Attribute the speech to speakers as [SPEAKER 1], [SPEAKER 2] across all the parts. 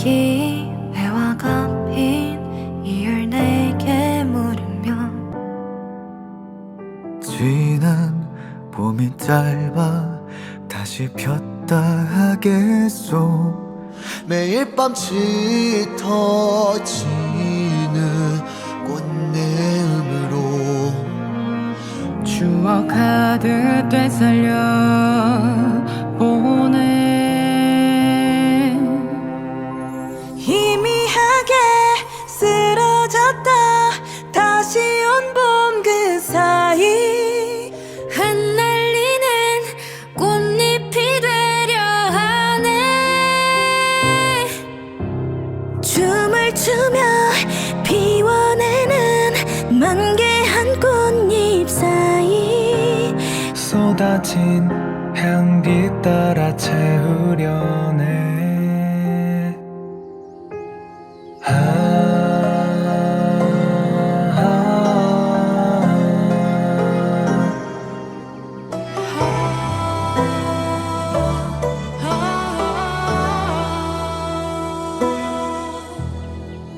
[SPEAKER 1] 기회와 갚인 이을 내게 물으며
[SPEAKER 2] 지난 봄이 짧아 다시 폈다 하겠소.
[SPEAKER 3] 매일 밤 짙어지는 꽃내음으로
[SPEAKER 4] 추억 가득 되살려
[SPEAKER 1] 희미하게 쓰러졌다. 다시 온 봄 그 사이 흩날리는 꽃잎이 되려 하네. 춤을 추며 피워내는 만개 한 꽃잎 사이
[SPEAKER 2] 쏟아진 향기 따라 채우려네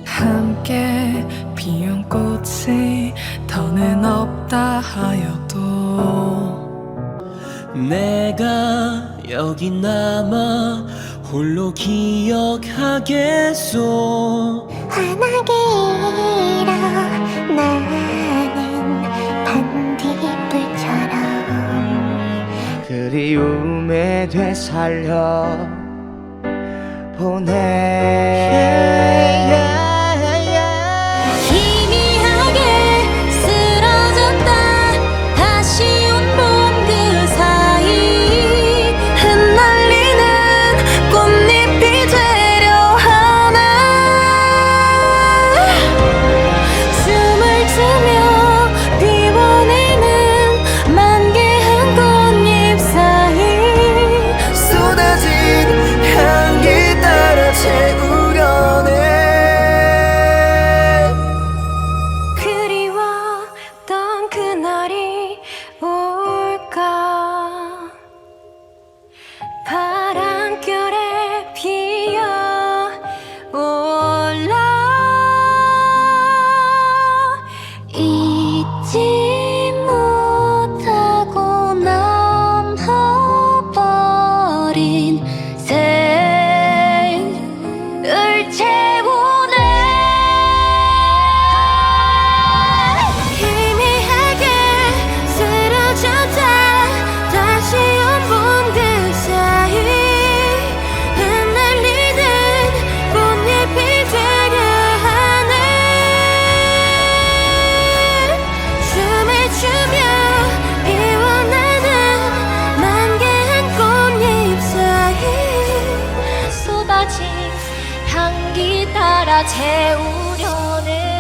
[SPEAKER 4] 함께 피운 꽃이 더는 없다 하여도
[SPEAKER 5] 내가 여기 남아 홀로 기억하겠소.
[SPEAKER 6] 환하게 일어 나는 반딧불처럼
[SPEAKER 3] 그리움에 되살려 보내.
[SPEAKER 1] 희미
[SPEAKER 3] 공기 따라
[SPEAKER 1] 채우려는